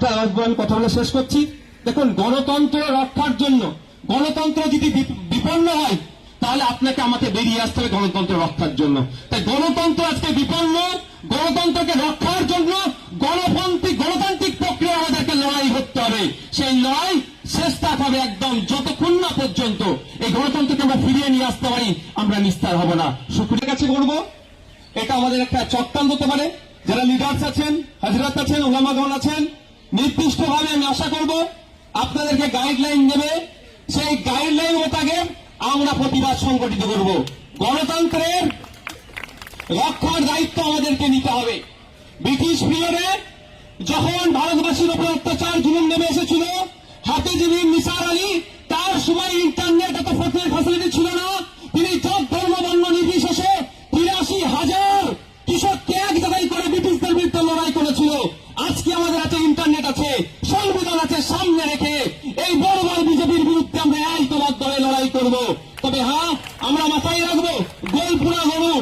একটা আমি কথা বলে শেষ করছি। দেখুন, গণতন্ত্র রক্ষার জন্য, গণতন্ত্র যদি বিপন্ন হয়, তাহলে আপনাকে আমাকে বেরিয়ে আসতে হবে গণতন্ত্র রক্ষার জন্য। তাই গণতন্ত্র আজকে বিপন্ন, গণতন্ত্রকে রক্ষার জন্য গণতান্ত্রিক গণতান্ত্রিক প্রক্রিয়া আমাদেরকে লড়াই করতে হবে। সেই লড়াই চেষ্টা হবে একদম যতক্ষণ না পর্যন্ত এই গণতন্ত্রকে আমরা ফিরিয়ে নিয়ে আসতে পারি, আমরা নিস্তার হব না। শুক্রিয়া কাছে করব এটা আমাদের একটা চক্রান্ত হতে পারে। যারা লিডার্স আছেন, হাজরাত আছেন ওলামাগণ আছেন নির্দিষ্টভাবে আমি আশা করব আপনাদেরকে গাইডলাইন দেবে। সেই গাইডলাইন মোতাবেক আমরা প্রতিবাদ সংগঠিত করব। গণতন্ত্রের রক্ষার দায়িত্ব আমাদেরকে নিতে হবে। ব্রিটিশ পিরিয়ডে যখন ভারতবাসীর উপর অত্যাচার জুলুম নেমে এসেছিল হাতিজীবী নিসার আলী, তার সময় ইন্টারনেট এত ফ্যাসিলিটি ছিল না। রেখে এই বড় বড় বিজেপির বিরুদ্ধে আমরা ঐক্যবদ্ধ হয়ে লড়াই করব। তবে হ্যাঁ আমরা মাথায় রাখব, গোলপুরা গরু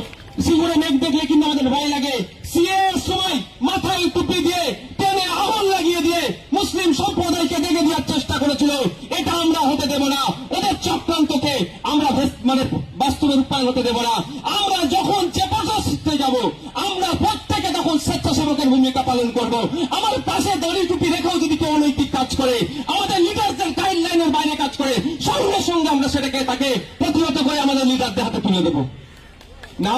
সিঙ্গুরে মেঘ দেখলে কিন্তু আমাদের ভয় লাগে। সিএ এর সময় মাথায় টুপি দিয়ে, টেনে আগুন লাগিয়ে দিয়ে মুসলিম সম্প্রদায়কে দেখে দেওয়ার চেষ্টা করেছিল। এটা আমরা হতে দেব না। ওদের চক্রান্তকে আমরা মানে বাস্তবে রূপায়ণ হতে দেব না। আমরা যখন চেপাটা শিখতে যাব, আমরা প্রত্যেকে তখন স্বেচ্ছাসেবকের ভূমিকা পালন করব। আমার পাশে দড়ি করে, আমাদের লিডারদের গাইডলাইনের বাইরে কাজ করে, সঙ্গে সঙ্গে আমরা সেটাকে তাকে প্রতিহত করে আমাদের লিডারদের হাতে তুলে দেবো। না